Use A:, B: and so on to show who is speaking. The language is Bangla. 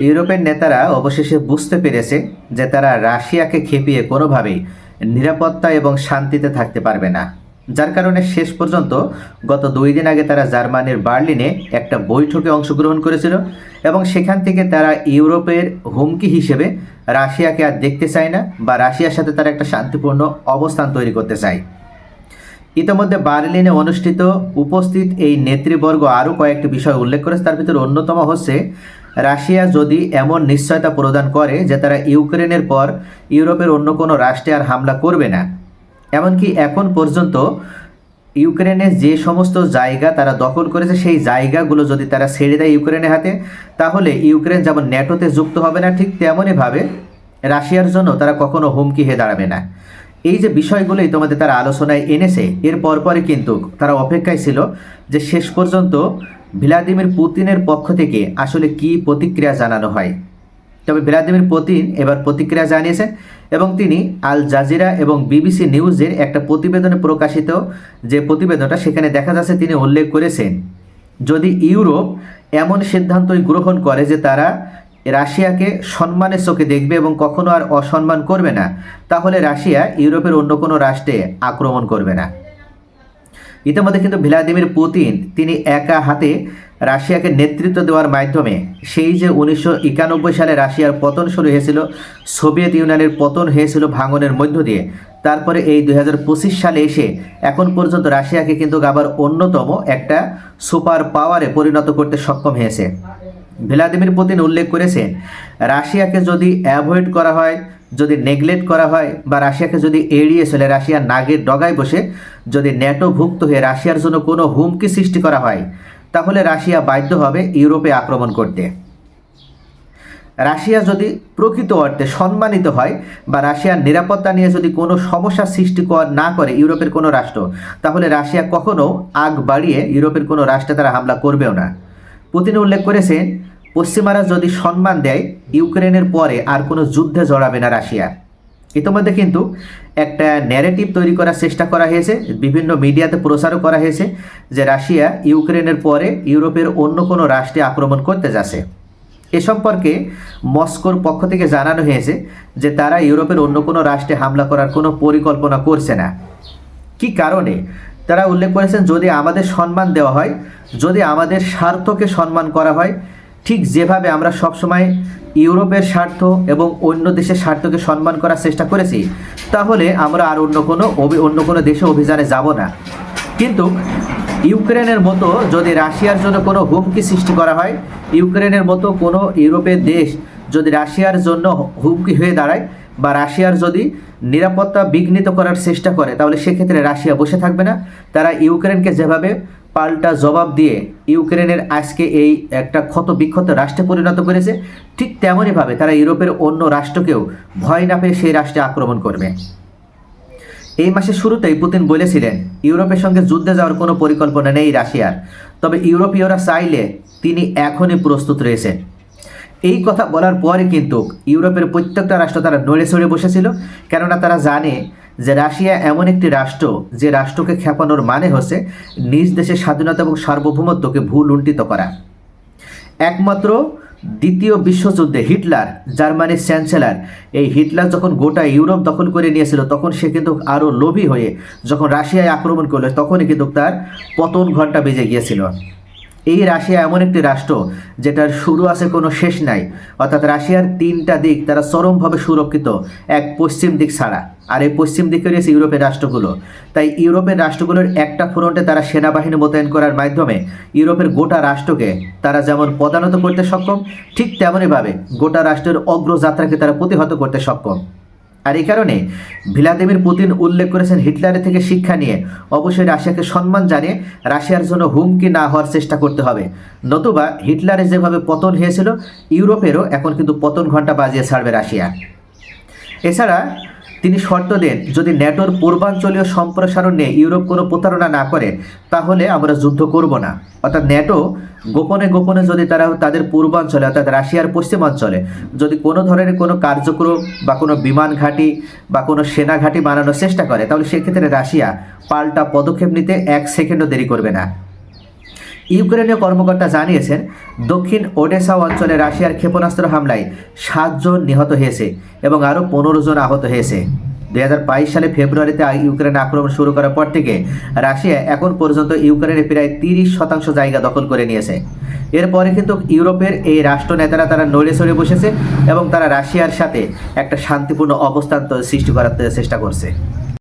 A: ইউরোপের নেতারা অবশেষে বুঝতে পেরেছে যে তারা রাশিয়াকে খেপিয়ে কোনোভাবেই নিরাপত্তা এবং শান্তিতে থাকতে পারবে না। যার কারণে শেষ পর্যন্ত গত দুই দিন আগে তারা জার্মানির বার্লিনে একটা বৈঠকে অংশগ্রহণ করেছিল এবং সেখান থেকে তারা ইউরোপের হুমকি হিসেবে রাশিয়াকে আর দেখতে চায় না বা রাশিয়ার সাথে তারা একটা শান্তিপূর্ণ অবস্থান তৈরি করতে চায়। ইতিমধ্যে বার্লিনে অনুষ্ঠিত উপস্থিত এই নেতৃবর্গ আরও কয়েকটি বিষয় উল্লেখ করেছে। তার ভিতরে অন্যতম হচ্ছে রাশিয়া যদি এমন নিশ্চয়তা প্রদান করে যে তারা ইউক্রেনের পর ইউরোপের অন্য কোনো রাষ্ট্রে আর হামলা করবে না। এমনকি এখন পর্যন্ত ইউক্রেনের যে সমস্ত জায়গা তারা দখল করেছে, সেই জায়গাগুলো যদি তারা ছেড়ে দেয় ইউক্রেনের হাতে, তাহলে ইউক্রেন যেমন ন্যাটোতে যুক্ত হবে না, ঠিক তেমনইভাবে রাশিয়ার জন্য তারা কখনো হুমকি হয়ে দাঁড়াবে না। এই যে বিষয়গুলোই তোমাদের তারা আলোচনায় এনেছে, এর পরপরই কিন্তু তারা অপেক্ষায় ছিল যে শেষ পর্যন্ত ভ্লাদিমির পুতিনের পক্ষ থেকে আসলে কি প্রতিক্রিয়া জানানো হয়? তবে ভ্লাদিমির পুতিন এবার প্রতিক্রিয়া জানিয়েছেন এবং তিনি আল জাজিরা এবং বিবিসি নিউজের একটা প্রতিবেদনে প্রকাশিত যে প্রতিবেদনটা, সেখানে দেখা যাচ্ছে তিনি উল্লেখ করেছেন, যদি ইউরোপ এমন সিদ্ধান্তই গ্রহণ করে যে তারা রাশিয়াকে সম্মানের চোখে দেখবে এবং কখনো আর অসম্মান করবে না, তাহলে রাশিয়া ইউরোপের অন্য কোনো রাষ্ট্রে আক্রমণ করবে না। ইতিমধ্যে কিন্তু ভ্লাদিমির পুতিন, তিনি একা হাতে রাশিয়াকে নেতৃত্ব দেওয়ার মাধ্যমে সেই যে উনিশশো একানব্বই সালে রাশিয়ার পতন শুরু হয়েছিল, সোভিয়েত ইউনিয়নের পতন হয়েছিল ভাঙনের মধ্য দিয়ে, তারপরে এই দু হাজার পঁচিশ সালে এসে এখন পর্যন্ত রাশিয়াকে কিন্তু আবার অন্যতম একটা সুপার পাওয়ারে পরিণত করতে সক্ষম হয়েছে। ভ্লাদিমির পুতিন উল্লেখ করেছেন, রাশিয়াকে যদি অ্যাভয়েড করা হয় যদি নেগলেক্ট করা হয় বা রাশিয়াকে যদি এড়িয়ে চলে রাশিয়ার নাগের ডগায় বসে যদি ন্যাটোভুক্ত হয়ে রাশিয়ার জন্য কোনো হুমকি সৃষ্টি করা হয়, তাহলে রাশিয়া বাধ্য হবে ইউরোপে আক্রমণ করতে। রাশিয়া যদি প্রকৃত অর্থে সম্মানিত হয় বা রাশিয়ার নিরাপত্তা নিয়ে যদি কোনো সমস্যা সৃষ্টি না করে ইউরোপের কোনো রাষ্ট্র, তাহলে রাশিয়া কখনো আগ বাড়িয়ে ইউরোপের কোনো রাষ্ট্রে তারা হামলা করবেও না। পুতিন উল্লেখ করেছেন পশ্চিমারা যদি সম্মান দেয়, ইউক্রেনের পরে আর কোনো যুদ্ধে জড়াবে না রাশিয়া। ইতিমধ্যে কিন্তু একটা ন্যারেটিভ তৈরি করার চেষ্টা করা হয়েছে, বিভিন্ন মিডিয়াতে প্রচারও করা হয়েছে যে রাশিয়া ইউক্রেনের পরে ইউরোপের অন্য কোনো রাষ্ট্রে আক্রমণ করতে যাচ্ছে। এ সম্পর্কে মস্কোর পক্ষ থেকে জানানো হয়েছে যে তারা ইউরোপের অন্য কোনো রাষ্ট্রে হামলা করার কোনো পরিকল্পনা করছে না। কি কারণে? তারা উল্লেখ করেছেন, যদি আমাদের সম্মান দেওয়া হয়, যদি আমাদের স্বার্থকে সম্মান করা হয় ঠিক যেভাবে আমরা সবসময় ইউরোপের স্বার্থ এবং অন্য দেশের স্বার্থকে সম্মান করার চেষ্টা করেছি, তাহলে আমরা আর অন্য কোনো অন্য কোনো দেশে অভিযানে যাব না। কিন্তু ইউক্রেনের মতো যদি রাশিয়ার জন্য কোনো হুমকি সৃষ্টি করা হয়, ইউক্রেনের মতো কোনো ইউরোপের দেশ যদি রাশিয়ার জন্য হুমকি হয়ে দাঁড়ায় বা রাশিয়ার যদি নিরাপত্তা বিঘ্নিত করার চেষ্টা করে, তাহলে সেক্ষেত্রে রাশিয়া বসে থাকবে না। তারা ইউক্রেনকে যেভাবে পাল্টা জবাব দিয়ে ইউক্রেনের আজকে এই একটা ক্ষত বিক্ষত রাষ্ট্রে পরিণত করেছে, ঠিক তেমনইভাবে তারা ইউরোপের অন্য রাষ্ট্রকেও ভয় না পেয়ে সেই রাষ্ট্রে আক্রমণ করবে। এই মাসের শুরুতেই পুতিন বলেছিলেন, ইউরোপের সঙ্গে যুদ্ধে যাওয়ার কোনো পরিকল্পনা নেই রাশিয়ার। তবে ইউরোপীয়রা চাইলে তিনি এখনই প্রস্তুত রয়েছেন। এই কথা বলার পরে কিন্তু ইউরোপের প্রত্যেকটা রাষ্ট্র তারা নড়ে চড়ে বসেছিল, কেননা তারা জানে যে রাশিয়া এমন একটি রাষ্ট্র যে রাষ্ট্রকে খেপানোর মানে হচ্ছে নিজ দেশের স্বাধীনতা এবং সার্বভৌমত্বকে ভুল লুণ্ঠিত করা। একমাত্র দ্বিতীয় বিশ্বযুদ্ধে হিটলার, জার্মানির চ্যান্সেলার, এই হিটলার যখন গোটা ইউরোপ দখল করে নিয়েছিল, তখন সে কিন্তু আরও লোভী হয়ে যখন রাশিয়ায় আক্রমণ করল, তখনই কিন্তু তার পতন ঘণ্টা বেজে গিয়েছিল। এই রাশিয়া এমন একটি রাষ্ট্র যেটার শুরু আছে কোনো শেষ নাই। অর্থাৎ রাশিয়ার তিনটা দিক তারা চরমভাবে সুরক্ষিত, এক পশ্চিম দিক ছাড়া। আর এই পশ্চিম দিকে রয়েছে ইউরোপের রাষ্ট্রগুলো। তাই ইউরোপের রাষ্ট্রগুলোর একটা ফ্রন্টে তারা সেনাবাহিনী মোতায়েন করার মাধ্যমে ইউরোপের গোটা রাষ্ট্রকে তারা যেমন পদানত করতে সক্ষম, ঠিক তেমনইভাবে গোটা রাষ্ট্রের অগ্রযাত্রাকে তারা প্রতিহত করতে সক্ষম। আর এই কারণে ভ্লাদিমির পুতিন উল্লেখ করেছেন হিটলারের থেকে শিক্ষা নিয়ে। অবশ্যই রাশিয়াকে সম্মান জানিয়ে রাশিয়ার জন্য হুমকি না হওয়ার চেষ্টা করতে হবে। নতুবা হিটলারের যেভাবে পতন হয়েছিল, ইউরোপেরও এখন কিন্তু পতন ঘণ্টা বাজিয়ে ছাড়বে রাশিয়া। এছাড়া তিনি শর্ত দেন, যদি ন্যাটোর পূর্বাঞ্চলীয় সম্প্রসারণ ইউরোপ কোনো প্রতারণা না করে, তাহলে আমরা যুদ্ধ করব না। অর্থাৎ ন্যাটো গোপনে গোপনে যদি তারা তাদের পূর্বাঞ্চলে, অর্থাৎ রাশিয়ার পশ্চিমাঞ্চলে, যদি কোনো ধরনের কোনো কার্যক্রম বা কোনো বিমান ঘাঁটি বা কোনো সেনা ঘাঁটি বানানোর চেষ্টা করে, তাহলে সেক্ষেত্রে রাশিয়া পাল্টা পদক্ষেপ নিতে এক সেকেন্ডও দেরি করবে না। ইউক্রেনীয় কর্মকর্তা জানিয়েছেন, দক্ষিণ ওডেসা অঞ্চলে রাশিয়ার ক্ষেপণাস্ত্র হামলায় সাতজন নিহত হয়েছে এবং আরও পনেরো জন আহত হয়েছে। দু হাজার বাইশ সালে ফেব্রুয়ারিতে ইউক্রেন আক্রমণ শুরু করার পর থেকে রাশিয়া এখন পর্যন্ত ইউক্রেনের প্রায় তিরিশ শতাংশ জায়গা দখল করে নিয়েছে। এরপরে কিন্তু ইউরোপের এই রাষ্ট্র নেতারা তারা নড়ে সরে বসেছে এবং তারা রাশিয়ার সাথে একটা শান্তিপূর্ণ অবস্থান সৃষ্টি করার চেষ্টা করছে।